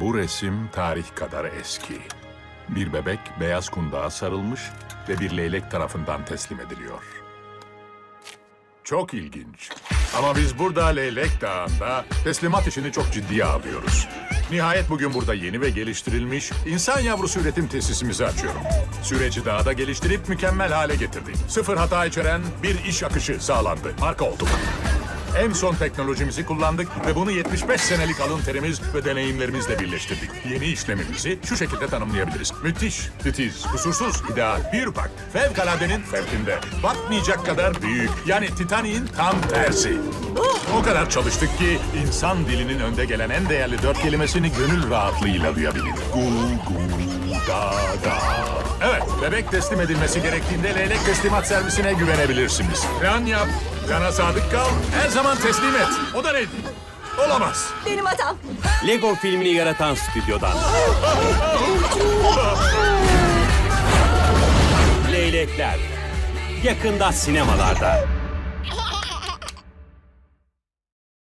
Bu resim tarih kadar eski. Bir bebek beyaz kundağa sarılmış ve bir leylek tarafından teslim ediliyor. Çok ilginç. Ama biz burada Leylek Dağı'nda teslimat işini çok ciddiye alıyoruz. Nihayet bugün burada yeni ve geliştirilmiş insan yavrusu üretim tesisimizi açıyorum. Süreci daha da geliştirip mükemmel hale getirdik. Sıfır hata içeren bir iş akışı sağlandı. Marka olduk. En son teknolojimizi kullandık ve bunu 75 senelik alın terimiz ve deneyimlerimizle birleştirdik. Yeni işlemimizi şu şekilde tanımlayabiliriz. Müthiş, titiz, kusursuz, ideal, bir bak. Fevkaladenin fevkinde. Batmayacak kadar büyük. Yani Titanic'in tam tersi. O kadar çalıştık ki insan dilinin önde gelen en değerli dört kelimesini gönül rahatlığıyla duyabildik. Gu gu da bebek teslim edilmesi gerektiğinde leylek teslimat servisine güvenebilirsiniz. Plan yap, plana sadık kal, her zaman teslim et. O da neydi? Olamaz. Benim hatam. Lego filmini yaratan stüdyodan. Leylekler. Yakında sinemalarda.